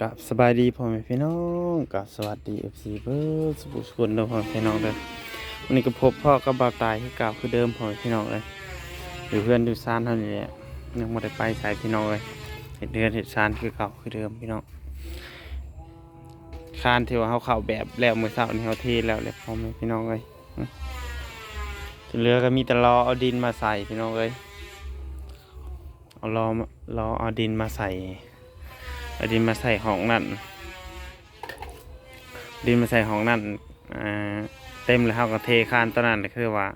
กับสบายดีพ่อแม่พี่น้องกับสวัสดีเอฟซีเบิร์ดสุขสุขเด้อพ่อแม่พี่น้องเด้อวันนี้ก็พบพ่อกับบ่าวตายที่เก่าคือเดิมพ่อแม่พี่น้องเลยอยู่เพื่อนอยู่ซานเท่านี้แหละยังไม่ได้ไปสายพี่น้องเลยเห็ดเดือนเห็ดซานคือเก่าคือเดิมพี่น้องคานที่ว่าเขาเข่าแบบแล้วมือเสาร์นี่เขาเทแล้วเลยพ่อแม่พี่น้องเลยเหลือก็มีแต่รอเอาดินมาใส่พี่น้องเลยเอารอรอเอาดินมาใส่ ดินมาใส่หองนั่น ดินมาใส่หองนั่นเต็มแล้วเขาก็เทคานตอนนั้นคือว่า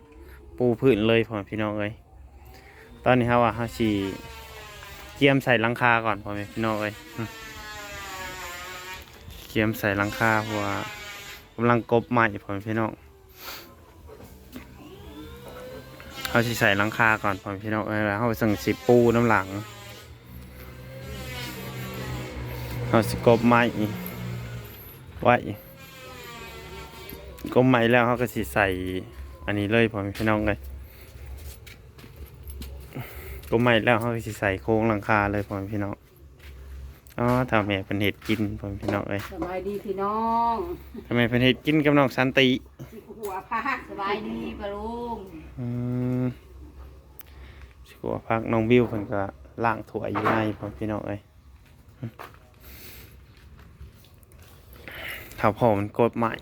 ปูพื้นเลยพ่อแม่พี่น้องเอ้ยตอนนี้เขาว่าเขาสีเกียมใส่หลังคาก่อนพ่อแม่พี่น้องเอ้ยเกียมใส่หลังคาเพราะว่ากำลังกบใหม่พ่อแม่พี่น้องเขาสิใส่หลังคาก่อนพ่อพี่น้องเอ้ยแล้วเขาสั่งสิปูน้ำหลัง เอาสกบไม้ไว้กบไม้แล้วเขาก็สิใส่ อันนี้เลยพอแม่พี่น้องเลยกบไม้แล้วเขาก็สิใส่โค้งหลังคาเลยพอแม่พี่น้องอ๋อทำแม่เป็นเห็ดกินพอแม่พี่น้องเลยสบายดีพี่น้องทำไมเป็นเห็ดกินกับน้องสันติหัวพักสบายดีปะลุงอืมสิกว่าพักน้องบิวเพิ่นก็ล่างถั่วยอยู่ในพอแม่พี่น้องเลย ถ้าพอมันกดใหม่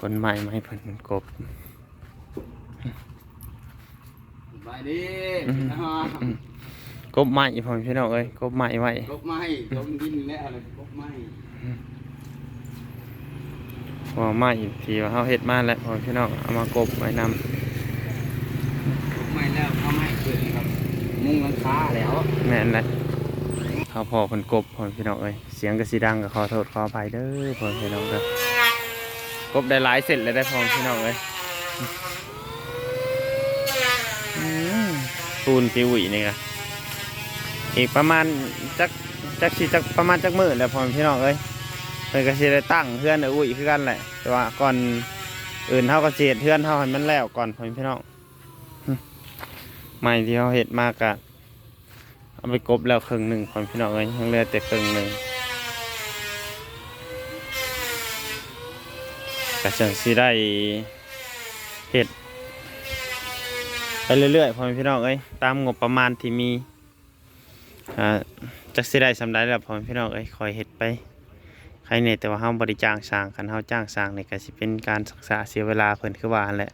กดใหม่ไม่เพิ่นมันกบสบายดีอืมนะฮะกบใหม่ผมพี่น้องเอ้ยกบใหม่ไว้ลบไม้ลบดินแล้วอะไรลบไม้พอใหม่ที่ว่าเขาเฮ็ดมาแล้วผมพี่น้องเอามากบไว้นลบไม้แล้วเอาไม้ขึ้นครับมุงหลังคาแล้วำแม่นแหละ เขาพอเพิ่นกบผมพี่น้องเอ้ยเสียงก็สิดังก็ขอโทษขออภัยเด้อผมพี่น้องเด้อกบได้หลายเสร็จเลยได้ผมพี่น้องเอ้ยอืมปูนปิวีนี่กะอีกประมาณจักจักสิจักประมาณจักมือแล้วผมพี่น้องเอ้ยเพิ่นก็สิได้ตั้งเพื่อนเอาอุ้ยคือกันแหละแต่ว่าก่อนอื่นเฮาก็สิเฮ็ดเพื่อนเฮาให้มันแล้วก่อนพ่อพี่น้องหึไม้ที่เฮาเฮ็ดมากะ เอาไปกบแล้วครึ่งหนึ่งพอแม่พี่น้องเอ้ยยังเหลือแต่ครึ่งหนึ่งก็จังสิได้เฮ็ดไปเรื่อยๆพอม่พี่น้องเอ้ยตามงบประมาณที่มีอ่าจักสิได้สำได้แล้วพอม่พี่น้องเอ้ยคอยเฮ็ดไปใครเนี่ยแต่ว่าเฮาบริจ้างสร้างคันเฮาจ้างสร้างนี่ยก็สิเป็นการศึกษาเสียเวลาเพิ่นคือว่าแหละ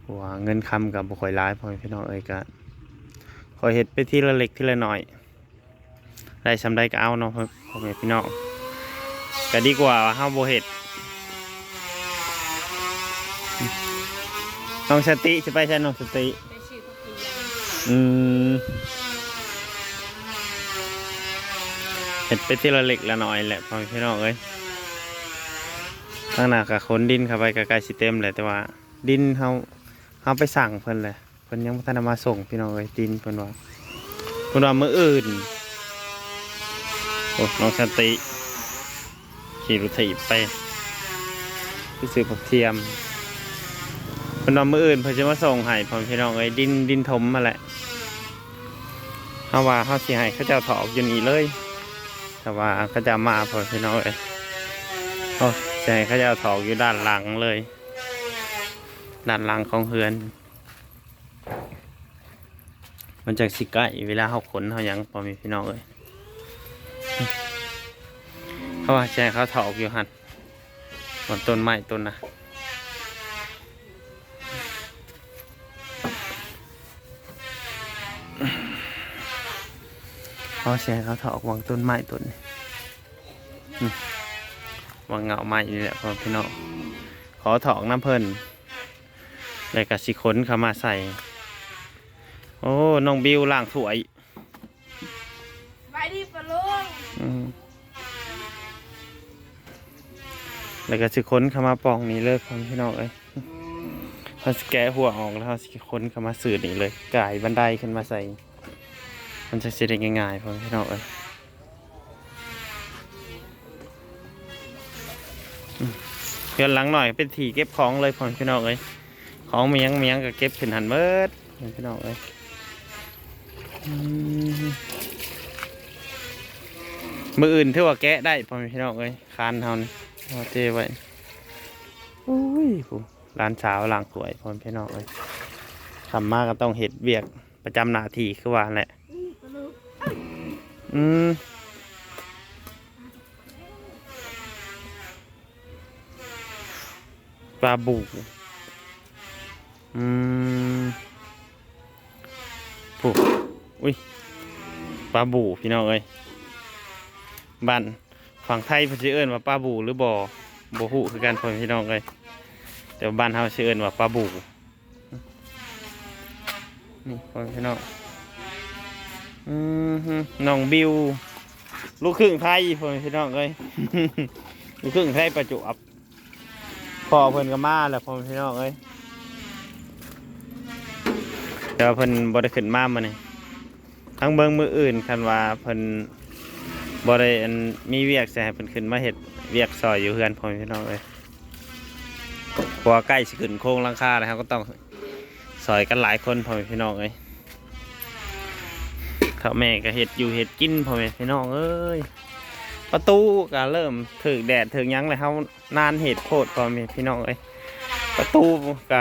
เพราะว่าเงินคำกับบ่ค่อยหลายพอม่พี่น้องเอ้ยก็ อยเฮ็ดไปทีละเล็กทีละหน้อย ได้สำาใดก็เอาเนาะพ่อพ่อแม่พี่น้องก็ดีกว่าเฮาโบเฮ็ดน้องสติสิไปใช่น้องสติอืมเห็ดไปทีละเล็กละหน้อยแหละพ่อแม่พี่น้องเอ้ยข้างหน้ากับขนดินเข้าไปกับกายสิเต็มเลยแต่ว่า ดินเขาเขาไปสั่งเพิ่นเลย พิ่นยังบ่ทันได้มาส่งพี่น้องเอ้ยดินเพิ่นว่าเพิ่นว่ามื้ออื่นโอ้น้องสันติ ขี่รถถีบไปไปซื้อผักเทียมเพิ่นว่ามื้ออื่นเพิ่นจะมาส่งให้พ่อแม่พี่น้องเอ้ยดินดินถมมาแหละเฮาว่าเฮาสิให้เขาเจ้าถอกอยู่นี่เลย แต่ว่าเขาจะมาพอพี่น้องเอ้ยโอ้ใช่เขาจะเอาถอกอยู่ด้านหลังเลย ด้านหลังของเฮือน มันจากสิใกล้เวลาเขาขนเขายังพอมีพี่น้องเอ้ยเขาว่าใช่เขาถอกอยู่หันบนต้นไม้ต้นนะเขาใช่เขาถอกวางต้นไม้ต้นวางเงาไม้นี่แหละพอพี่น้องขอถอกน้ำเพลินแล้วก็สิขนเขามาใส่ โอ้ น้องบิวล่างถวยสบายดีปะลุงอืมแล้วก็สิขนเข้ามาปองนี้เลยพอพี่น้องเอ้ยเขาสแกะหัวออกแล้วเขาสิขนเข้ามาสื่อนี่เลยกายบันไดขึ้นมาใส่ มันจะสิได้ง่ายๆพอพี่น้องเอ้ยอืมเพื่อนหลังหน่อยเป็นที่เก็บของเลยพอพี่น้องเอ้ยของเมียงเมียงก็เก็บขึ้นหันเบิดพอพี่น้องเอ้ยอื มืออื่นถือว่าแกะได้พ่อมพี่น้องเอ้ยคานเฮานี่เอาเจไว้อุ้ยผู้ร้านสาวล้างถ้วยพ่อมพี่น้องเอ้ยทำมากก็ต้องเห็ดเวียกประจำหนาทีคือว่าแหละ อืมปลาบูอืม อุ้ยปลาบูพี่น้องเอ้ยบ้านฝั่งไทยเพิ่นสิเอิ้นว่าปลาบูหรือบ่บ่ฮู้คือกันพ่อพี่น้องเอ้ยแต่บ้านเฮาสิเอิ้นว่าปลาบูนี่พ่อพี่น้องอืมน้องบิว ลูกครึ่งไทยพ่อพี่น้องเอ้ยลูกครึ่งไทยประจวบพ่อเพิ่นก็มาแล้วพ่อพี่น้องเอ้ยแต่ว่าเพิ่นบ่ได้ขึ้นมามื้อนี้ ทั้งเบิงมืออื่นคันว่าเพิ่นบ่ได้อันมีเวียกสิให้เพิ่นขึ้นมาเฮ็ดเวียกซอยอยู่เฮือนพ่อแม่พี่น้องเอ้ยพราะว่าใกล้สิขึ้นโครงหลังคาแล้วครับก็ต้องซอยกันหลายคนพ่อแม่พี่น้องเอ้ยข้าแม่ก็เห็ดอยู่เห็ดกินพ่อแม่พี่น้องเอ้ยประตูก็เริ่มถึกแดดถึกยังเลยเขานานเห็ดโคตรพ่อแม่พี่น้องเอ้ยประตูก็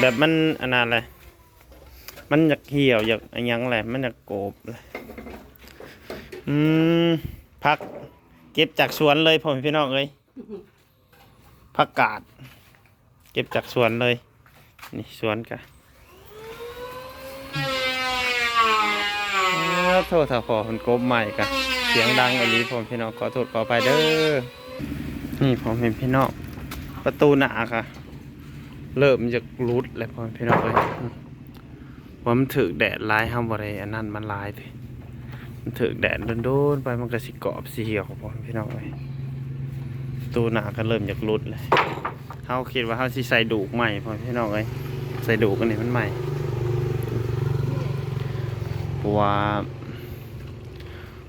แบบมันอันนั้นเลย มันอยากเหี่ยวอยากอันหยังแหละมันอยากโกบเลยอืมพัก เก็บจากสวนเลยพ่อแม่พี่น้องเอ้ยผักกาด เก็บจากสวนเลย นี่สวนกะครับโทษถ้าพอมันกบใหม่กันเสียงดังอันนี้ผมพี่น้องขอโทษขอไปเด้อนี่ผมเป็นพี่น้องประตูหนาค่ะ เริ่มจะรุดแล้วผมพี่น้องเลยอืม ว่ามันถึกแดดลายห้ามบริอันนั้นมันลายเลยมันถึกแดดโดนๆไปมันก็สิกรอบสีเหี่ยวของผมพี่น้องเลยประตูหนาก็เริ่มจะรุดเลยเขาคิดว่าเขาสิใส่ดูกใหม่ผมพี่น้องเลยใส่ดูกอันนี้มันใหม่เพราะว่า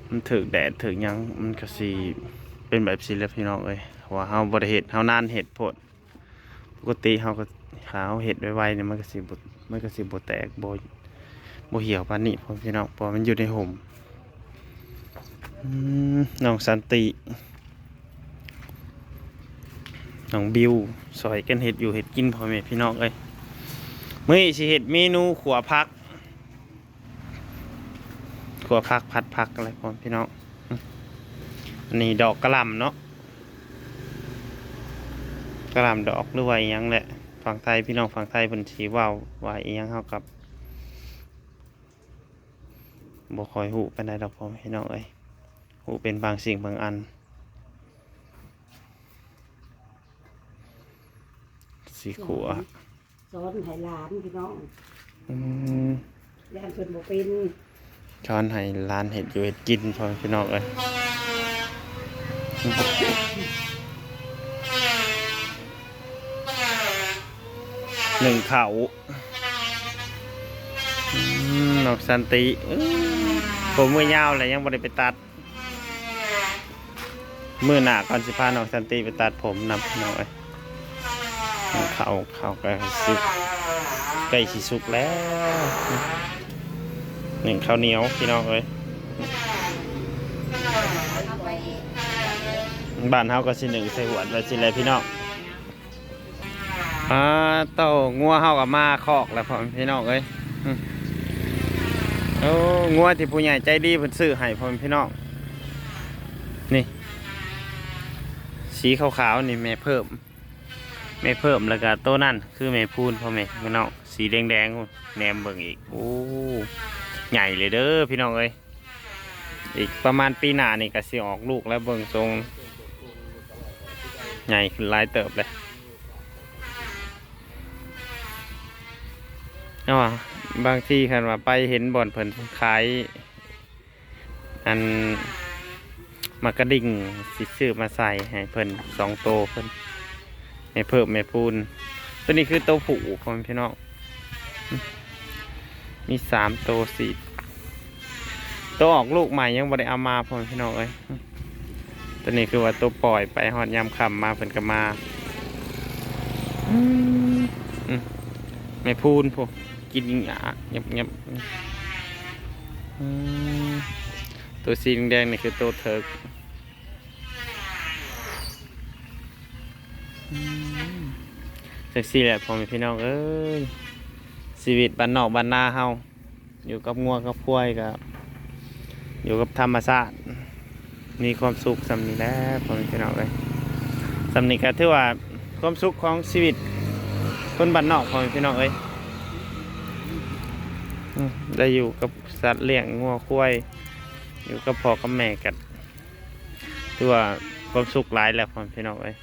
มันถึกแดดถึกยังมันก็สีเป็นแบบสีแล้วพี่น้องเอ้ยว่าเฮาบ่ได้เฮ็ดเฮานานเฮ็ดโพดปกติเฮาก็หาเฮาเฮ็ดไวๆเนี่ยมันก็สิบ่ มันก็สิบ่แตกบ่บ่เหี่ยวปานนี้พ่อพี่น้องเพราะมันอยู่ในห่มน้องสันติน้องบิวซอยกันเฮ็ดอยู่เฮ็ดกินพ่อแม่พี่น้องเอ้ยมื้อสิเฮ็ดเมนูขัวผักขัวพักพัดพักอะไรพร้อพี่น้องอันนี้ดอกกระหล่ำเนาะกระหล่ำดอกหรือว่ายังแหละ ฝั่งไทยพี่น้องฝั่งไทยเพิ่นสีว่าวว่าอหยังเฮากับบ่คอยหูไปได้ดอกพร้อมพี่น้องเอ้ยหูเป็นบางสิ่งบางอัน สีขัวสอนให้หลานพี่น้องอืมแล่นเพิ่นบ่เป็นช้อนให้ร้านเห็ดอยู่เห็ดกินพอพี่น้องเอ้ย หนึ่งเขานอกสันติผมมือยาวเลยยังไม่ได้ไปตัดมือหนาก่อนสิพาน้องสันติไปตัดผมนำพี่น้อยหนึ่งเขาเขาใกล้สุกใกล้สิสุกแล้วหนึ่งข้าวเหนียวพี่น้องเอ้ยบ้านเฮาก็สิหนึ่งใส่หวไว้สิเลยพี่น้อง อ่าเต้างัวเฮากับมาคอกแล้วพ่อพี่น้องเอ้ยโอ้งัวที่ผู้ใหญ่ใจดีเพิ่นซื้อให้พ่อพี่น้องนี่ สีขาวๆนี่แม่เพิ่มแม่เพิ่มแล้วก็โตัวนั่นคือแม่พูนพ่อแม่พี่น้องสีแดงๆพุ่นแหนมเบิ่งอีกโอ้ใหญ่เลยเด้อพี่น้องเอ้ยอีกประมาณปีหน้านี่ก็สิออกลูกแล้วเบิ่งทรงใหญ่ขึ้นลายเติบเลย เอาว่าบางที่คันว่าไปเห็นบ่อนเพิ่นขาย อันมากระดิ่งสิซื้อมาใส่ให้เพิ่นสองโตวเพิ่นให้เพิ่มแม่ปูน ตัวนี้คือโตวผูพ่อมพี่น้องมีสามตัวสี่ตัวออกลูกใหม่ยังบ่ได้เอามาพ่อมพี่น้องเอ้ยตัวนี้คือว่าตัวปล่อยไปหอดยามค่ำมาเพิ่นก็มาไม่พูนพวก กินหยาเงียบเงียบตัวสีแดงๆนี่คือตัวเถิกจากสี่แหละพ่อแม่พี่น้องเอ้ยชีวิตบ้านนอกบ้านนาเฮาอยู่กับงัวกับควยกับอยู่กับธรรมชาติมีความสุขสำนี้แล้วพ่อแม่พี่น้องเลยสำนี้ก็ถือว่าความสุขของชีวิตคนบ้านนอกพ่อแม่พี่น้องเอ้ย ได้อยู่กับสัตว์เลี้ยงงัวควายอยู่กับพ่อกับแม่กันถือว่าความสุขหลายแล้วพ่อพี่น้องเอ้ย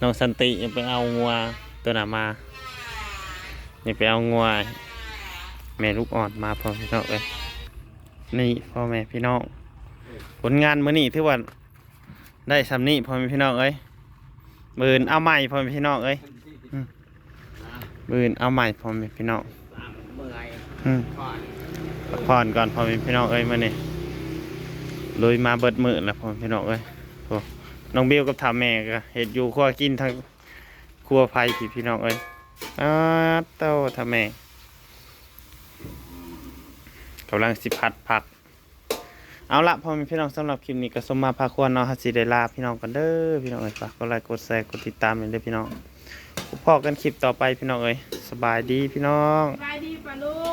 น้องสันติยังไปเอางัวตัวหนามายังไปเอางัวแม่ลูกอ่อนมาพ่อพี่น้องเอ้ยนี่พ่อแม่พี่น้องผลงานมื้อนี้ถือว่าได้สำนี้พ่อแม่พี่น้องเอ้ยมื่นเอาใหม่พ่อแม่พี่น้องเอ้ย มืออื่นเอาใหม่พ่อแม่พี่น้องเมื่อยอืมก่อนพักผ่อนก่อนพ่อแม่พี่น้องเอ้ยมาเนี่ยลุยมาเบิดมือแล้วพ่อแม่พี่น้องเอ้ยโอ้น้องบิวกับทาแม่ก็เห็ดอยู่ครัวกินทั้งครัวไผ่พี่พี่น้องเอ้ยอ้าเต้าทาแม่กำลังสิพัดผัก เอาละพ่อแม่พี่น้องสำหรับคลิปนี้ก็สมมาพาควรเนาะฮัสสิได้ลาพี่น้องกันเด้อพี่น้องเอ้ยฝากกดไลค์กดแชร์กดติดตามเลยเด้อพี่น้อง พอกันคลิปต่อไปพี่น้องเอ้ยสบายดีพี่น้องไปดีปะลุ